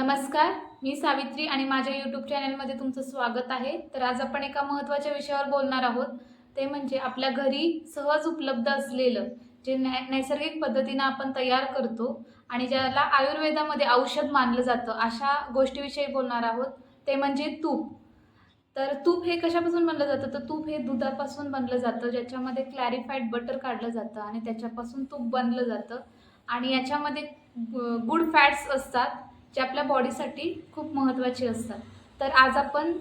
नमस्कार मी सावित्री आणि माझ्या यूट्यूब चॅनलमध्ये तुमचं स्वागत आहे. तर आज आपण एका महत्त्वाच्या विषयावर बोलणार आहोत. ते म्हणजे आपल्या घरी सहज उपलब्ध असलेलं जे नै नैसर्गिक पद्धतीनं आपण तयार करतो आणि ज्याला आयुर्वेदामध्ये औषध मानलं जातं अशा गोष्टीविषयी बोलणार आहोत. ते म्हणजे तूप. तर तूप हे कशापासून बनलं जातं? तर तूप हे दुधापासून बनलं जातं ज्याच्यामध्ये क्लॅरिफाईड बटर काढलं जातं आणि त्याच्यापासून तूप बनलं जातं. आणि याच्यामध्ये गुड फॅट्स असतात. जे आपल्या बॉडीसाठी खूप महत्त्वाचे असतात. तर आज आपण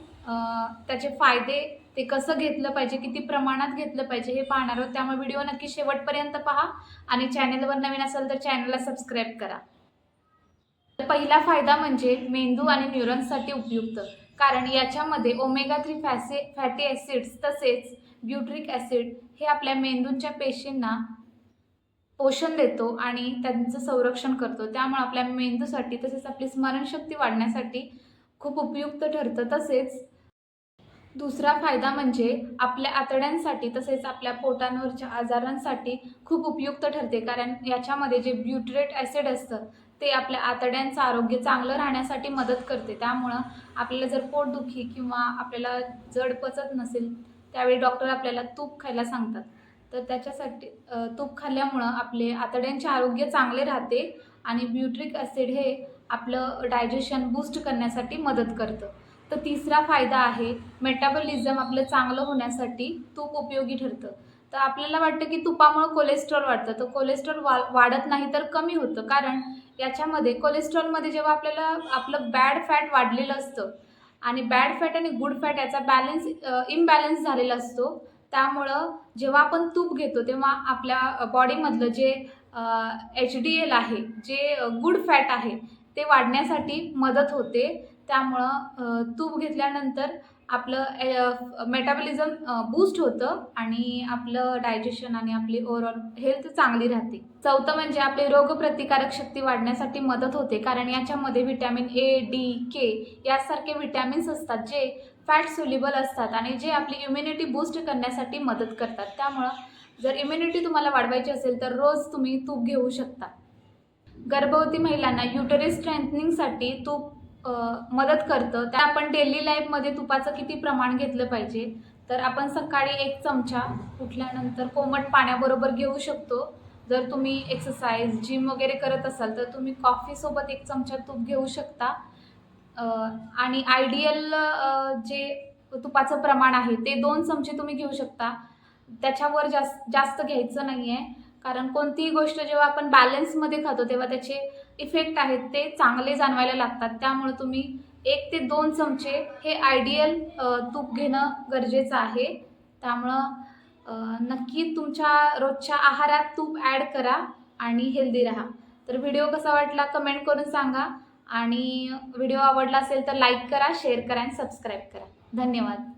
त्याचे फायदे ते कसं घेतलं पाहिजे किती प्रमाणात घेतलं पाहिजे हे पाहणार आहोत. त्यामुळे व्हिडिओ नक्की शेवटपर्यंत पहा आणि चॅनलवर नवीन असेल तर चॅनलला सबस्क्राईब करा. तर पहिला फायदा म्हणजे मेंदू आणि न्यूरॉन्ससाठी उपयुक्त. कारण याच्यामध्ये ओमेगा थ्री फॅसे फॅटी ॲसिड्स तसेच ब्युट्रिक ॲसिड हे आपल्या मेंदूंच्या पेशींना पोषण देतो आणि त्यांचं संरक्षण करतो. त्यामुळे आपल्या मेंदूसाठी तसेच आपली स्मरणशक्ती वाढण्यासाठी खूप उपयुक्त ठरतं तसेच. दुसरा फायदा म्हणजे आपल्या आतड्यांसाठी तसेच आपल्या पोटांवरच्या आजारांसाठी खूप उपयुक्त ठरते. कारण याच्यामध्ये जे ब्युट्रेट ॲसिड असतं ते आपल्या आतड्यांचं आरोग्य चांगलं राहण्यासाठी मदत करते. त्यामुळं आपल्याला जर पोटदुखी किंवा आपल्याला जड पचत नसेल त्यावेळी डॉक्टर आपल्याला तूप खायला सांगतात. तर त्याच्यासाठी तूप खाल्ल्यामुळं आपले आतड्यांचे आरोग्य चांगले राहते आणि ब्युट्रिक ॲसिड हे आपलं डायजेशन बूस्ट करण्यासाठी मदत करतं. तर तिसरा फायदा आहे मेटाबॉलिझम आपलं चांगलं होण्यासाठी तूप उपयोगी ठरतं. तर आपल्याला वाटतं की तुपामुळं कोलेस्ट्रॉल वाढतं तर कोलेस्ट्रॉल वा वाढत नाही तर कमी होतं. कारण याच्यामध्ये कोलेस्ट्रॉलमध्ये जेव्हा आपल्याला आपलं बॅड फॅट वाढलेलं असतं आणि बॅड फॅट आणि गुड फॅट याचा बॅलन्स इम्बॅलन्स झालेला असतो त्यामुळं जेव्हा आपण तूप घेतो तेव्हा आपल्या बॉडीमधलं जे एच डी एल आहे जे गुड फॅट आहे ते वाढण्यासाठी मदत होते. त्यामुळं तूप घेतल्यानंतर आपलं मेटाबॉलिझम बूस्ट होतं आणि आपलं डायजेशन आणि आपली ओव्हरऑल हेल्थ चांगली राहते. चौथं म्हणजे आपली रोगप्रतिकारक शक्ती वाढण्यासाठी मदत होते कारण याच्यामध्ये व्हिटॅमिन ए डी के यासारखे व्हिटॅमिन्स असतात जे फॅट सोल्युबल असतात आणि जे आपली इम्युनिटी बूस्ट करण्यासाठी मदत करतात. त्यामुळं जर इम्युनिटी तुम्हाला वाढवायची असेल तर रोज तुम्ही तूप घेऊ शकता. गर्भवती महिलांना युटरी स्ट्रेंथनिंगसाठी तूप मदत करतं. त्या आपण डेली लाईफमध्ये तुपाचं किती प्रमाण घेतलं पाहिजे तर आपण सकाळी एक चमचा उठल्यानंतर कोमट पाण्याबरोबर घेऊ शकतो. जर तुम्ही एक्सरसाइज जिम वगैरे करत असाल तर तुम्ही कॉफीसोबत एक चमचा तूप घेऊ शकता. आणि आयडियल जे तुपाचं प्रमाण आहे ते दोन चमचे तुम्ही घेऊ शकता. त्याच्यावर जास्त जास्त घ्यायचं नाही आहे कारण कोणतीही गोष्ट जेव्हा आपण बॅलन्समध्ये खातो तेव्हा त्याचे इफेक्ट आहेत ते चांगले जाणवायला लागतात. त्यामुळे तुम्ही एक ते दोन चमचे हे आयडियल तूप घेणं गरजेचं आहे. त्यामुळं नक्की तुमच्या रोजच्या आहारात तूप ॲड करा आणि हेल्दी राहा. तर व्हिडिओ कसा वाटला कमेंट करून सांगा आणि व्हिडिओ आवडला असेल तर लाईक करा शेअर करा आणि सबस्क्राईब करा. धन्यवाद.